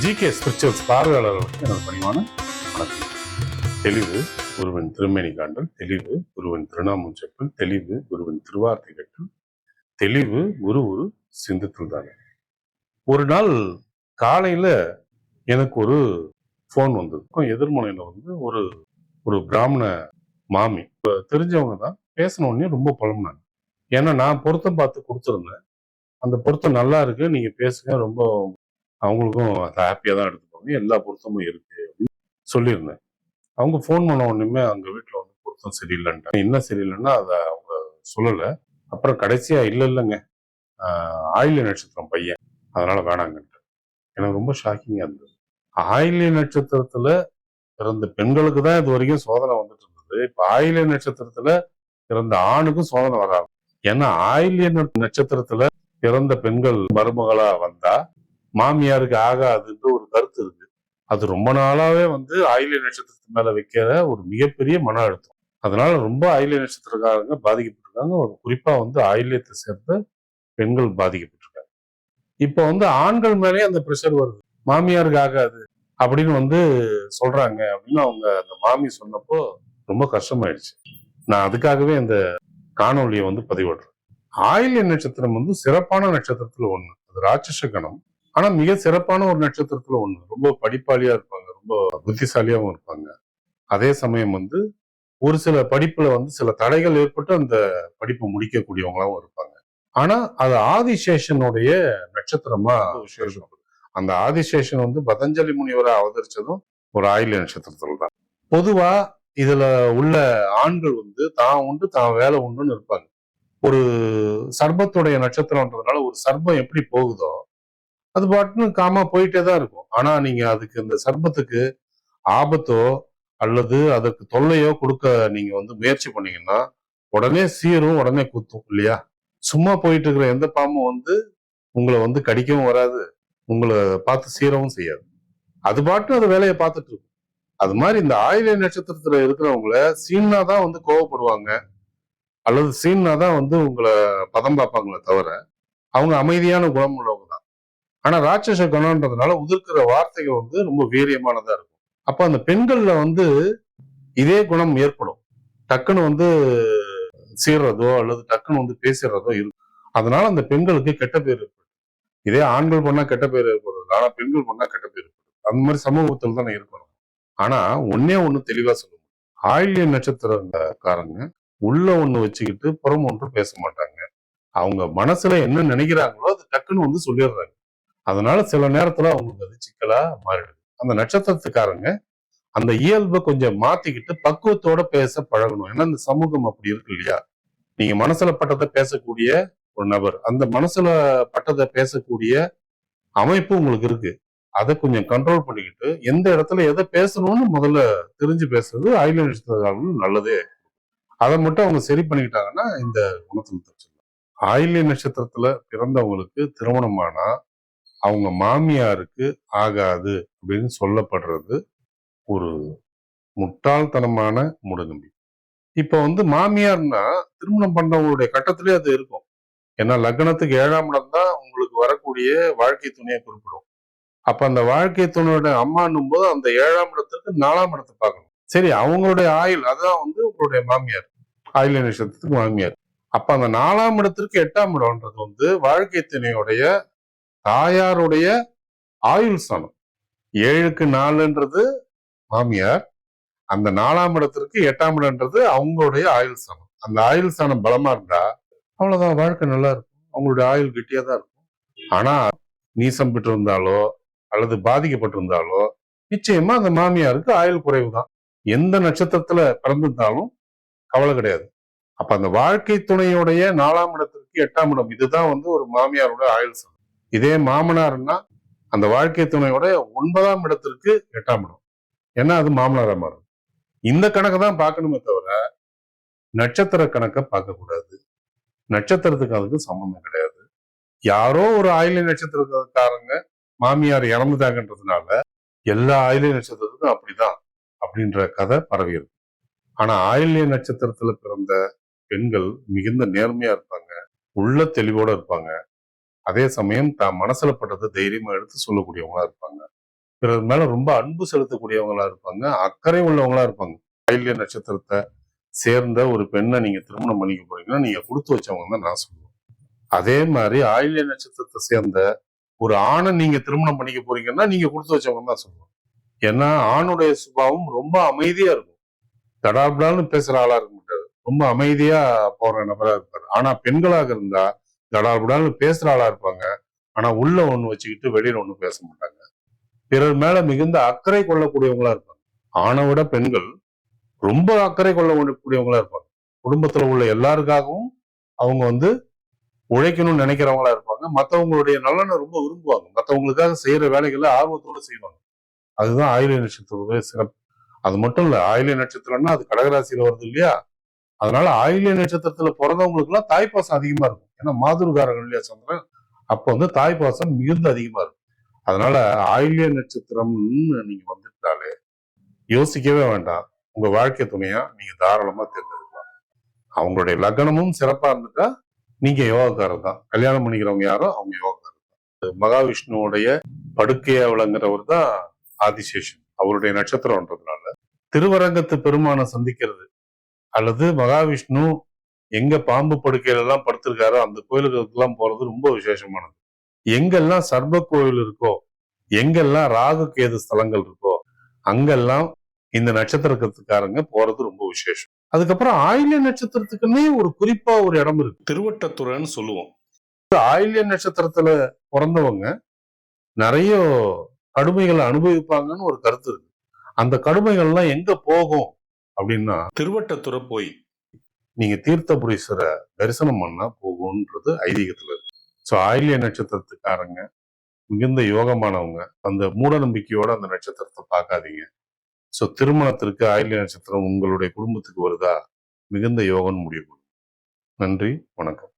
GK spirituals பார்வையாளர்களுக்கு எனது பணிவான வணக்கம். தெளிவு குருவின் திருமேனி காண்டல் தெளிவு குருவின் திருநாமூச்சப்பல் தெளிவு குருவின் திருவார்த்தை கட்டல் தெளிவு குரு ஒரு சிந்தத்தில் தானே. ஒரு நாள் காலையில எனக்கு ஒரு ஃபோன் வந்தது. எதிர்முனையில வந்து ஒரு ஒரு பிராமண மாமி. இப்ப தெரிஞ்சவங்க தான் பேசின உடனே ரொம்ப புலம்புனாங்க. ஏன்னா நான் பொருத்தம் பார்த்து கொடுத்துருந்தேன். அந்த பொருத்தம் நல்லா இருக்கு நீங்க பேசுங்க ரொம்ப அவங்களுக்கும் ஹாப்பியா தான் எடுத்துப்பாங்க. எல்லா பொருத்தமும் இருக்கு அப்படின்னு சொல்லியிருந்தேன். அவங்க ஃபோன் பண்ண உடனே அங்க வீட்டுல வந்து பொருத்தம் சரியில்லைன்ட்டாங்க. என்ன சரியில்லைன்னா அதை அவங்க சொல்லல. அப்புறம் கடைசியா இல்லை இல்லைங்க. ஆஹ் ஆயில்ய நட்சத்திரம் பையன். அதனால வேணாங்கன்ட்டு. எனக்கு ரொம்ப ஷாக்கிங்கா இருந்தது. ஆயில்ய நட்சத்திரத்துல பிறந்த பெண்களுக்கு தான் இது வரைக்கும் சோதனை வந்துட்டு இருந்தது. இப்ப ஆயில்ய நட்சத்திரத்துல பிறந்த ஆணுக்கும் சோதனை வராது. ஏன்னா ஆயில்ய நட்சத்திரத்தில் நட்சத்திரத்துல பிறந்த பெண்கள் மருமகளா வந்தா மாமியாருக்கு ஆகாதுன்ற ஒரு கருத்து இருக்கு. அது ரொம்ப நாளாவே வந்து ஆயிலிய நட்சத்திரத்து மேல வைக்கிற ஒரு மிகப்பெரிய மன அழுத்தம். அதனால ரொம்ப ஆயிலிய நட்சத்திரக்காரங்க பாதிக்கப்பட்டிருக்காங்க. ஒரு குறிப்பா வந்து ஆயிலியத்தை சேர்ந்த பெண்கள் பாதிக்கப்பட்டிருக்காங்க. இப்போ வந்து ஆண்கள் மேலே அந்த ப்ரெஷர் வருது. மாமியாருக்கு ஆகாது அப்படின்னு வந்து சொல்றாங்க அப்படின்னு அவங்க அந்த மாமி சொன்னப்போ ரொம்ப கஷ்டமாயிடுச்சு. நான் அதுக்காகவே இந்த காணொலியை வந்து பதிவிடுறேன். ஆயில்ய நட்சத்திரம் வந்து சிறப்பான நட்சத்திரத்துல ஒண்ணு. அது ராட்சச கணம். ஆனா மிக சிறப்பான ஒரு நட்சத்திரத்துல ஒண்ணு. ரொம்ப படிப்பாளியா இருப்பாங்க. ரொம்ப புத்திசாலியாவும் இருப்பாங்க. அதே சமயம் வந்து ஒரு சில படிப்புல வந்து சில தடைகள் ஏற்பட்டு அந்த படிப்பை முடிக்கக்கூடியவங்களாவும் இருப்பாங்க. ஆனா அது ஆதிசேஷனுடைய நட்சத்திரமா அந்த ஆதிசேஷன் வந்து பதஞ்சலி முனிவரை அவதரிச்சதும் ஒரு ஆயில்ய நட்சத்திரத்துல தான் பொதுவா இதுல உள்ள ஆண்கள் வந்து தான் உண்டு தான் வேலை உண்டுன்னு இருப்பாங்க. ஒரு சர்பத்துடைய நட்சத்திரம்ன்றதுனால ஒரு சர்பம் எப்படி போகுதோ அது பாட்டுன்னு காமா போயிட்டே தான் இருக்கும். ஆனா நீங்க அதுக்கு இந்த சர்பத்துக்கு ஆபத்தோ அல்லது அதற்கு தொல்லையோ கொடுக்க நீங்க வந்து முயற்சி பண்ணீங்கன்னா உடனே சீரும் உடனே குத்தும் இல்லையா? சும்மா போயிட்டு இருக்கிற எந்த பாம்பும் வந்து உங்களை வந்து கடிக்கவும் வராது. உங்களை பார்த்து சீரவும் செய்யாது. அது பாட்டு அது வேலையை பார்த்துட்டு இருக்கும். அது மாதிரி இந்த ஆயுத நட்சத்திரத்துல இருக்கிறவங்கள சீனா தான் வந்து கோவப்படுவாங்க. அல்லது சீனா தான் வந்து உங்களை பதம் பார்ப்பாங்களே தவிர அவங்க அமைதியான குணம் உள்ளவங்க ஆனா ராட்சச குணம்ன்றதுனால உதிர்க்கிற வார்த்தைகள் வந்து ரொம்ப வீரியமானதா இருக்கும். அப்ப அந்த பெண்கள்ல வந்து இதே குணம் ஏற்படும். டக்குன்னு வந்து சீர்றதோ அல்லது டக்குன்னு வந்து பேசுறதோ இருக்கும் அதனால அந்த பெண்களுக்கு கெட்ட பேர் ஏற்படும். இதே ஆண்கள் பண்ணா கெட்ட பேர் ஏற்படுறது ஆனா பெண்கள் பண்ணா கெட்ட பேர் ஏற்படும் அந்த மாதிரி சமூகத்தில் தானே இருக்கணும். ஆனா ஒன்னே ஒண்ணு தெளிவா சொல்லணும் ஆயில்ய நட்சத்திரக்காரங்க உள்ள ஒண்ணு வச்சுக்கிட்டு புறம் ஒன்று பேச மாட்டாங்க. அவங்க மனசுல என்ன நினைக்கிறாங்களோ அது டக்குன்னு வந்து சொல்லிடுறாங்க. அதனால சில நேரத்துல அவங்களுக்கு அது சிக்கலா மாறிடுது. அந்த நட்சத்திரத்துக்காரங்க அந்த இயல்பை கொஞ்சம் மாத்திக்கிட்டு பக்குவத்தோட பேச பழகணும். ஏன்னா இந்த சமூகம் அப்படி இருக்கு இல்லையா? நீங்க மனசுல பட்டத்தை பேசக்கூடிய ஒரு நபர் அந்த மனசுல பட்டத்தை பேசக்கூடிய அமைப்பு உங்களுக்கு இருக்கு. அதை கொஞ்சம் கண்ட்ரோல் பண்ணிக்கிட்டு எந்த இடத்துல எதை பேசணும்னு முதல்ல தெரிஞ்சு பேசுறது ஆயுள் நட்சத்திரக்காரங்களும் நல்லதே. அதை மட்டும் அவங்க சரி பண்ணிக்கிட்டாங்கன்னா இந்த குணத்தில் தச்சிடலாம் ஆயுள்ய நட்சத்திரத்துல பிறந்தவங்களுக்கு திருமணமானா அவங்க மாமியாருக்கு ஆகாது அப்படின்னு சொல்லப்படுறது ஒரு முட்டாள்தனமான மூடநம்பி இப்போ வந்து மாமியார்னா திருமணம் பண்ணவங்களுடைய கட்டத்திலே அது இருக்கும். ஏன்னா லக்னத்துக்கு ஏழாம் இடம் தான் உங்களுக்கு வரக்கூடிய வாழ்க்கை துணையை குறிப்பிடும். அப்ப அந்த வாழ்க்கை துணையோட அம்மான்னும் போது அந்த ஏழாம் இடத்துக்கு நாலாம் இடத்தை பார்க்கணும். சரி அவங்களுடைய ஆயுள் அதான் வந்து உங்களுடைய மாமியார். ஆயுள் நட்சத்திரத்துக்கு மாமியார். அப்ப அந்த நாலாம் இடத்திற்கு எட்டாம் இடம்ன்றது வந்து வாழ்க்கை துணையுடைய தாயாருடைய ஆயுள் ஸ்தானம் ஏழுக்கு நாலுன்றது மாமியார் அந்த நாலாம் இடத்திற்கு எட்டாம் இடம்ன்றது அவங்களுடைய ஆயுள் ஸ்தானம் அந்த ஆயுள் ஸ்தானம் பலமா இருந்தா அவ்வளவுதான் வாழ்க்கை நல்லா இருக்கும். அவங்களுடைய ஆயுள் கெட்டியா தான் இருக்கும். ஆனா நீசம் பெற்றிருந்தாலோ அல்லது பாதிக்கப்பட்டிருந்தாலோ நிச்சயமா அந்த மாமியாருக்கு ஆயுள் குறைவு தான் எந்த நட்சத்திரத்துல பிறந்திருந்தாலும் கவலை கிடையாது. அப்ப அந்த வாழ்க்கை துணையுடைய நாலாம் இடத்திற்கு எட்டாம் இடம் இதுதான் வந்து ஒரு மாமியாரோட ஆயுள் ஸ்தானம் இதே மாமனார்னா அந்த வாழ்க்கை துணையோட ஒன்பதாம் இடத்திற்கு எட்டாம் இடம். ஏன்னா அது மாமனாரா மாறும். இந்த கணக்கை தான் பார்க்கணுமே தவிர நட்சத்திர கணக்கை பார்க்கக்கூடாது நட்சத்திரத்துக்கு அதுக்கு சம்பந்தம் கிடையாது. யாரோ ஒரு ஆயிலை நட்சத்திரக்காரங்க மாமியார் இறந்துட்டாங்கன்றதுனால எல்லா ஆயிலை நட்சத்திரத்துக்கும் அப்படிதான் அப்படின்ற கதை பரவி இருக்கு ஆனா ஆயில்ய நட்சத்திரத்துல பிறந்த பெண்கள் மிகுந்த நேர்மையா இருப்பாங்க உள்ள தெளிவோட இருப்பாங்க அதே சமயம் தான் மனசுல பட்டதை தைரியமா எடுத்து சொல்லக்கூடியவங்களா இருப்பாங்க. பிறர் மேல ரொம்ப அன்பு செலுத்தக்கூடியவங்களா இருப்பாங்க. அக்கறை உள்ளவங்களா இருப்பாங்க. ஆயில்ய நட்சத்திரத்தை சேர்ந்த ஒரு பெண்ணை நீங்க திருமணம் பண்ணிக்க போறீங்கன்னா நீங்க கொடுத்து வச்சவங்க தான் நான் சொல்லுவேன். அதே மாதிரி ஆயில்ய நட்சத்திரத்தை சேர்ந்த ஒரு ஆணை நீங்க திருமணம் பண்ணிக்க போறீங்கன்னா நீங்க கொடுத்து வச்சவங்க தான் சொல்லுவேன். ஏன்னா ஆணுடைய சுபாவம் ரொம்ப அமைதியா இருக்கும். தடாபடான்னு பேசுற ஆளா இருக்க மாட்டாரு. ரொம்ப அமைதியா போற நபரா இருப்பாரு. ஆனா பெண்களாக இருந்தா தடாபடான்னு பேசுற ஆளா இருப்பாங்க. ஆனா உள்ள ஒண்ணு வச்சுக்கிட்டு வெளியில ஒண்ணு பேச மாட்டாங்க. பிறர் மேல மிகுந்த அக்கறை கொள்ளக்கூடியவங்களா இருப்பாங்க. ஆணை விட பெண்கள் ரொம்ப அக்கறை கொள்ளக்கூடியவங்களா இருப்பாங்க. குடும்பத்துல உள்ள எல்லாருக்காகவும் அவங்க வந்து உழைக்கணும்னு நினைக்கிறவங்களா இருப்பாங்க. மத்தவங்களுடைய நலனை ரொம்ப விரும்புவாங்க. மத்தவங்களுக்காக செய்யற வேலைகளை ஆர்வத்தோட செய்வாங்க. அதுதான் ஆயுள நட்சத்திரத்துடைய சிறப்பு. அது மட்டும் இல்ல ஆயுள நட்சத்திரம்னா அது கடகராசியில வருது இல்லையா? அதனால ஆயிலிய நட்சத்திரத்துல பிறந்தவங்களுக்கு எல்லாம் தாய்ப்பாசம் அதிகமா இருக்கும். ஏன்னா மாதுருகாரர்கள் இல்லையா சந்திரன்? அப்ப வந்து தாய்ப்பாசம் மிகுந்த அதிகமா இருக்கும். அதனால ஆயுள்ய நட்சத்திரம்னு நீங்க வந்துட்டாலே யோசிக்கவே வேண்டாம். உங்க வாழ்க்கை துணையா நீங்க தாராளமா தேர்ந்தெடுக்கலாம். அவங்களுடைய லக்னமும் சிறப்பா இருந்துட்டா நீங்க யோகக்காரர் தான். கல்யாணம் பண்ணிக்கிறவங்க யாரோ அவங்க யோகக்காரர் தான். மகாவிஷ்ணுவுடைய படுக்கையா விளங்குறவர் தான் ஆதிசேஷன். அவருடைய நட்சத்திரம்ன்றதுனால திருவரங்கத்து பெருமானை சந்திக்கிறது அல்லது மகாவிஷ்ணு எங்க பாம்பு படுக்கையில எல்லாம் படுத்திருக்காரோ அந்த கோயில்களுக்கு எல்லாம் போறது ரொம்ப விசேஷமானது. எங்கெல்லாம் சர்ப கோயில் இருக்கோ எங்கெல்லாம் ராகு கேது ஸ்தலங்கள் இருக்கோ அங்கெல்லாம் இந்த நட்சத்திரத்துக்காரங்க போறது ரொம்ப விசேஷம். அதுக்கப்புறம் ஆயில்ய நட்சத்திரத்துக்குன்னே ஒரு குறிப்பா ஒரு இடம் இருக்கு. திருவட்டத்துறைன்னு சொல்லுவோம். ஆயில்ய நட்சத்திரத்துல பிறந்தவங்க நிறைய கடுமைகளை அனுபவிப்பாங்கன்னு ஒரு கருத்து இருக்கு. அந்த கடுமைகள்லாம் எங்க போகும்? அப்படின்னா திருவட்டத்துறை போய் நீங்க தீர்த்தபுரீஸ்வர தரிசனம் பண்ணா போகும்ன்றது ஐதீகத்துல இருக்கு. ஸோ ஆயில்ய நட்சத்திரத்துக்காரங்க மிகுந்த யோகமானவங்க அந்த மூட நம்பிக்கையோட அந்த நட்சத்திரத்தை பார்க்காதீங்க. ஸோ திருமணத்திற்கு ஆயில்ய நட்சத்திரம் உங்களுடைய குடும்பத்துக்கு வருதா? மிகுந்த யோகம்னு முடிவு நன்றி வணக்கம்.